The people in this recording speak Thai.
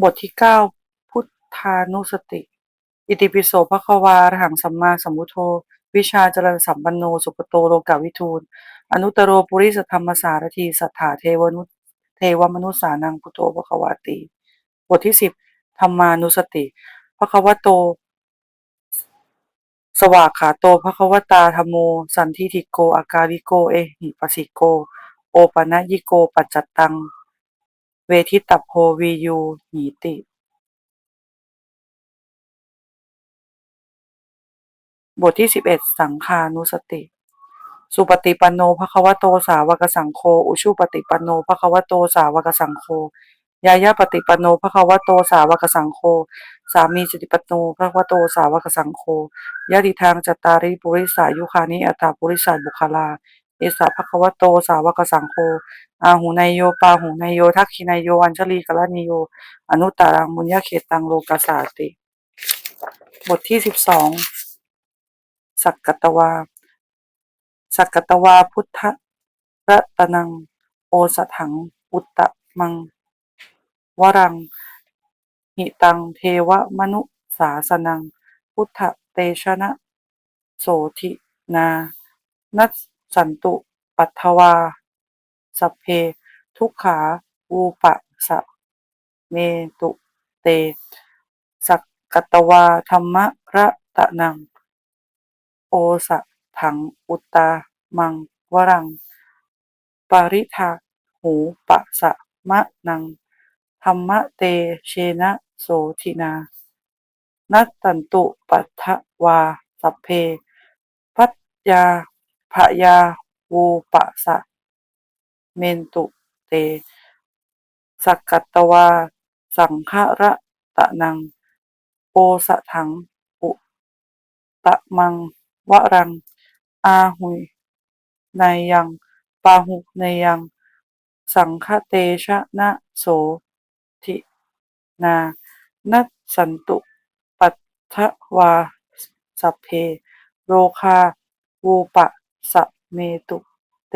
บทที่เก้าพุทธานุสติ อิติปิโสภควาอรหังสัมมาสัมพุทโธ วิชาจรณสัมปันโน สุปโตโลกาวิทูล อนุตโรปุริสธรรมสารทีสัทธาเทวนุเทวมนุษสานังพุทโธภควาติบทที่สิบธรรมานุสติภควโต สวากขาโตภควตาธรรมโม สันทิทิโก อากาลิโก เอหิปัสสิโก โอปะนะยิโก ปัจจตตัง เวทิตตโพ วียู หีติบทที่สิบเอ็ดสังคานุสติ สุปฏิปันโนภควโตสาวกสังโฆอุชุปฏิปันโนภควโตสาวกสังโฆยายาปฏิปันโนภควโตสาวกสังโฆสามีจติปันโนภควโตสาวกสังโฆยะติทางจตตาริปุริสายุคานิอัตตาปุริสาบุคลา เอสะภควโต สาวกสังโฆอาหูนายโยปาหูนายโย ทักขินายโย อัญชลีกลนิโย อนุตตรังมุญญาเขตังโลกาสาติ บทที่สิบสองสักกตวา สักกตวาพุทธรัตนัง โอสถัง อุตตะมัง วรัง หิตัง เทวมนุสาสนัง พุทธเตชนะ โสทินา นัส สันตุปัทวา สัพเพ ทุกขาอูปะสะเมตุเต สักกตวาธรรมะระตะนัง โอสะถังอุตตามังวรัง ปาริธาหูปะสะมะนัง ธรรมเตเชนะโสทินา นัตตันตุปัทวา สัพเพ พัทยา พยาวูปะสะเมนตุเต สักกัตตวา สังฆระตะนังโอสะถังอุตะมัง วะรัง อาหุยนยังปาหุในยัง สังฆเตชะนะโสทินานัสสันตุปัทวาสัพเพโรคาวูปะ สะเมตุเต